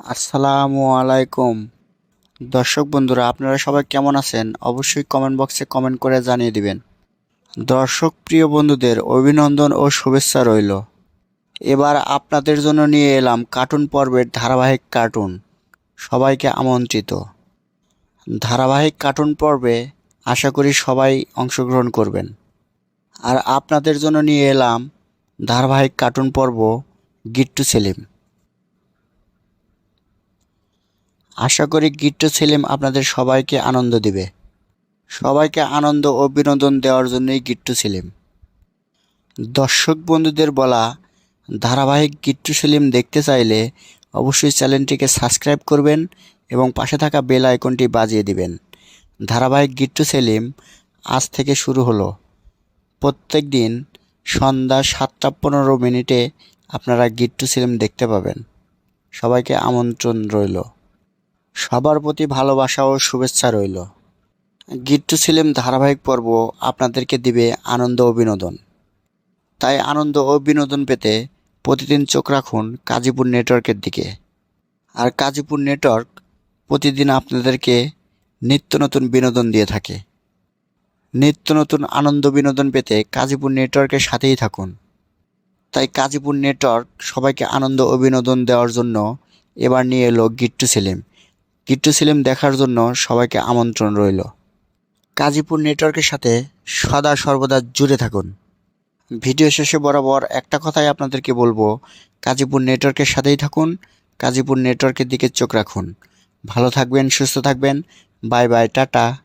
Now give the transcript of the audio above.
আসসালামু আলাইকুম। দর্শক বন্ধুরা, আপনারা সবাই কেমন আছেন? অবশ্যই কমেন্ট বক্সে কমেন্ট করে জানিয়ে দিবেন। দর্শক প্রিয় বন্ধুদের, অভিনন্দন ও শুভেচ্ছা রইল। এবার আপনাদের জন্য নিয়ে এলাম কার্টুন পর্বের ধারাবাহিক কার্টুন সবাইকে আমন্ত্রিত। ধারাবাহিক কার্টুন পর্বে আশা করি সবাই অংশগ্রহণ করবেন। আর আপনাদের জন্য নিয়ে এলাম ধারাবাহিক কার্টুন পর্ব গিট্টু সেলিম। আশা করি গিট্টু সেলিম আপনাদের সবাইকে আনন্দ দিবে। সবাইকে আনন্দ ও বিনোদন দেওয়ার জন্যই গিট্টু সেলিম। দর্শক বন্ধুদের বলা, ধারাবাহিক গিট্টু সেলিম দেখতে চাইলে অবশ্যই চ্যানেলটিকে সাবস্ক্রাইব করবেন এবং পাশে থাকা বেল আইকনটি বাজিয়ে দিবেন। ধারাবাহিক গিট্টু সেলিম আজ থেকে শুরু হলো। প্রত্যেক দিন সন্ধ্যা সাতটা পনেরো মিনিটে আপনারা গিট্টু সেলিম দেখতে পাবেন। সবাইকে আমন্ত্রণ রইল। সবার প্রতি ভালোবাসা ও শুভেচ্ছা রইল। গিট্টু সিলেম ধারাবাহিক পর্ব আপনাদেরকে দিবে আনন্দ ও বিনোদন তাই আনন্দ ও বিনোদন পেতে প্রতিদিন চোখ রাখুন কাজীপুর নেটওয়ার্কের দিকে। আর কাজীপুর নেটওয়ার্ক প্রতিদিন আপনাদেরকে নিত্য নতুন বিনোদন দিয়ে থাকে। নিত্য নতুন আনন্দ বিনোদন পেতে কাজীপুর নেটওয়ার্কের সাথেই থাকুন। তাই কাজীপুর নেটওয়ার্ক সবাইকে আনন্দ ও বিনোদন দেওয়ার জন্য এবার নিয়ে এলো গিট্টু সেলিম। গিট্টু সেলিম দেখার জন্য সবাইকে আমন্ত্রণ রইল। কাজীপুর নেটওয়ার্কের সাথে সদা সর্বদা জুড়ে থাকুন। ভিডিও শেষে বরাবর একটা কথাই আপনাদেরকে বলব, কাজীপুর নেটওয়ার্কের সাথেই থাকুন, কাজীপুর নেটওয়ার্কের দিকে চোখ রাখুন। ভালো থাকবেন, সুস্থ থাকবেন, বাই বাই, টাটা।